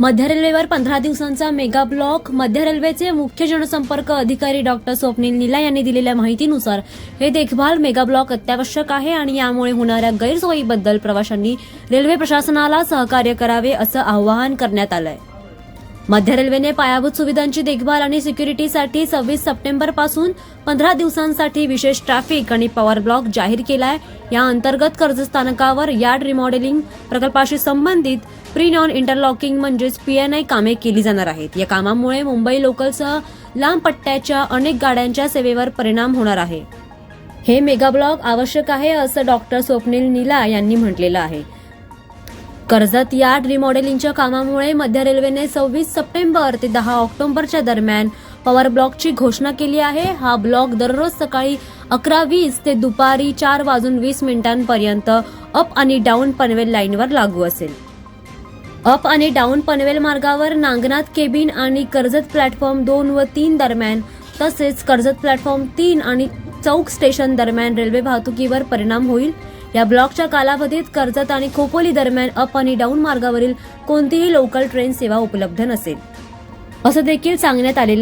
मध्य रेल्वेवर पंधरा दिवसांचा मेगा ब्लॉक. मध्य रेल्वेचे मुख्य जनसंपर्क अधिकारी डॉक्टर स्वप्नील नीला यांनी दिलेल्या माहितीनुसार हे देखभाल मेगा ब्लॉक अत्यावश्यक आहे आणि यामुळे होणाऱ्या गैरसोयीबद्दल प्रवाशांनी रेल्वे प्रशासनाला सहकार्य करावे असं आवाहन करण्यात आलंय. मध्य रेल्वेने पायाभूत सुविधांची देखभाल आणि सिक्युरिटीसाठी सव्वीस सप्टेंबरपासून पंधरा दिवसांसाठी विशेष ट्रॅफिक आणि पॉवर ब्लॉक जाहीर केलाय. या अंतर्गत कर्ज स्थानकावर यार्ड रिमॉडेलिंग प्रकल्पाशी संबंधित प्री नॉन इंटरलॉकिंग म्हणजेच पीएनआय कामे केली जाणार आहेत. या कामामुळे मुंबई लोकलसह लांब पट्ट्याच्या अनेक गाड्यांच्या सेवेवर परिणाम होणार आहे. हे मेगा ब्लॉक आवश्यक आहे असं डॉक्टर स्वप्नील नीला यांनी म्हटलेलं आहे. कर्जत यार्ड रिमॉडेलिंगच्या कामामुळे मध्य रेल्वेने सव्वीस सप्टेंबर ते दहा ऑक्टोबरच्या दरम्यान पॉवर ब्लॉकची घोषणा केली आहे. हा ब्लॉक दररोज सकाळी अकरा वीस ते दुपारी चार वाजून वीस मिनिटांपर्यंत अप आणि डाऊन पनवेल लाईनवर लागू असेल. अप आणि डाऊन पनवेल मार्गावर नांगनाथ केबिन आणि कर्जत प्लॅटफॉर्म दोन व तीन दरम्यान तसेच कर्जत प्लॅटफॉर्म तीन आणि चौक स्टेशन दरम्यान रेल्वे वाहतुकीवर परिणाम होईल. या ब्लॉकच्या कालावधीत कर्जत आणि खोपोली दरम्यान अप आणि डाऊन मार्गावरील कोणतीही लोकल ट्रेन सेवा उपलब्ध नसेल. असं देखील सांगण्यात आलेलं